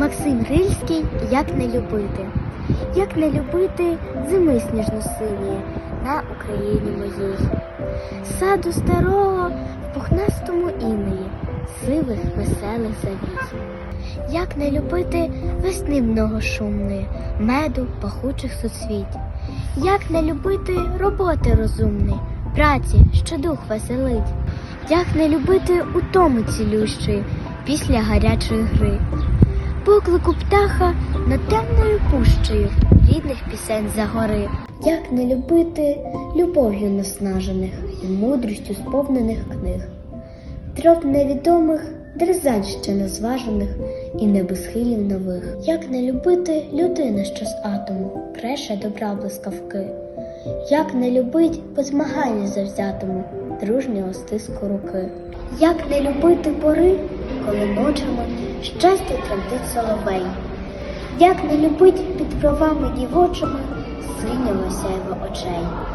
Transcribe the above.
Максим Рильський Як не любити. Як не любити зими сніжно-синьої на Україні моїй. Саду старого в пухнастому інеї, сивих веселих завій. Як не любити весни многошумної, меду пахучих суцвіть. Як не любити роботи розумної, праці, що дух веселить. Як не любити утоми цілющої після гарячої гри, поклику птаха над темною пущею рідних пісень за гори. Як не любити любов'ю наснажених і мудрістю сповнених книг, трьох невідомих дерзань ще незважених і небосхилів нових. Як не любити людину, що з атому креше добра блискавки, як не любить по змаганні завзятому дружнього стиску руки, як не любити пори, коли ночами щастя тремтить соловей, як не любить під бровами дівочими синього сяйва очей.